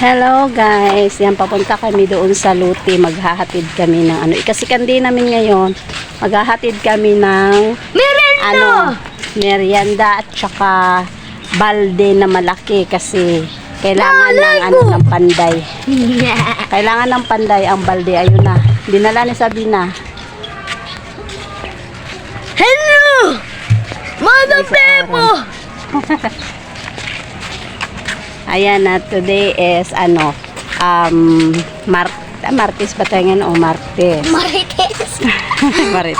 Hello guys, yan papunta kami doon sa Luti, maghahatid kami ng ano, ikasikan din namin ngayon, maghahatid kami ng Merenda! ano, merienda at saka balde na malaki kasi kailangan ng ano ng panday. Kailangan ng panday ang balde, ayun na. Dinala ni Sabina. Hello! Mother Pepo! Ayan na, today is ano, um, Mar ah, Martes ba tayo ngayon o Martes? Marites! Marit.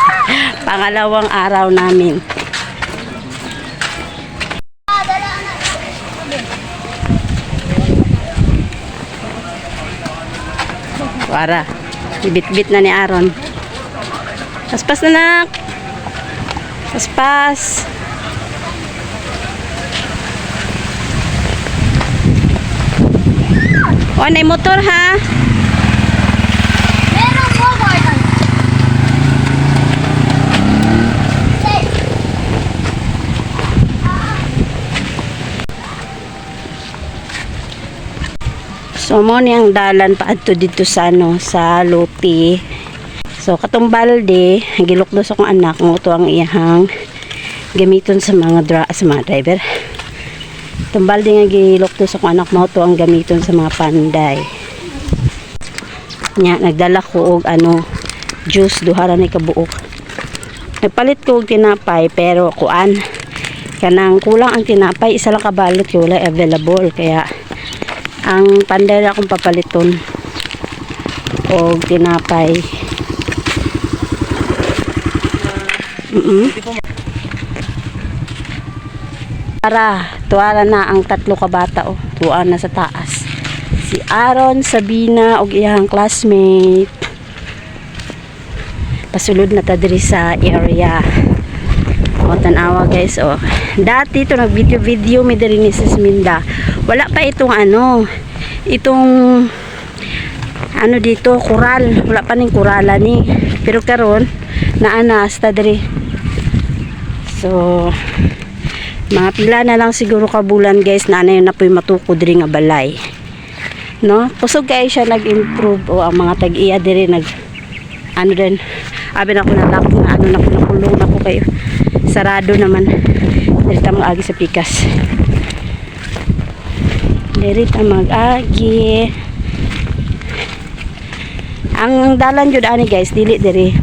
Pangalawang araw namin. Para. Ibit-bit na ni Aaron. Paspas na nak. Paspas. O, na motor ha. Meron mo, Gordon. So mo ni ang dalan paadto dito sa ano sa Luti. So katong balde, gilukdos akong anak mo to ang iyahang gamiton sa mga dra sa mga driver. Itong balde nga gilukdos akong anak mo to ang gamiton sa mga panday. Nya nagdala ko og ano juice duha ra ni kabuok. Nagpalit ko og tinapay pero kuan kanang kulang ang tinapay isa lang kabalot kay wala available kaya ang panday na akong papaliton o tinapay mm para tuwala na ang tatlo ka bata o tuwa na sa taas. Si Aaron, Sabina og iyang classmate. Pasulod na ta diri sa area. O tanawa guys o dati ito nag video video mi diri ni Sis Minda. Wala pa itong ano itong ano dito kural. Wala pa ning kurala ni. Pero karon naana hasta diri. So mga pila na lang siguro ka bulan guys. Na ano na po'y matukod diri nga balay. No? Kusog kay siya nag-improve. O ang mga tag-iya diri nag ano din abi na ko na na ano na ko nakulong na ko kayo sarado naman. Dito mag-agi sa pikas. Dito mag-agi. Ang dalan jud ani guys dili diri.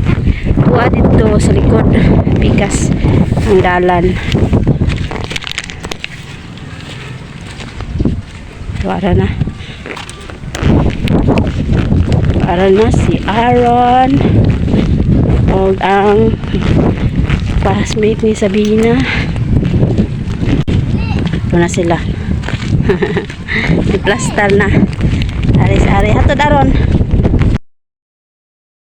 Tuwa dito sa likod pikas ang dalan para na. Para na si Aaron. O ang classmate ni Sabina. Ito na sila. Si na. Ari ari hatod Aaron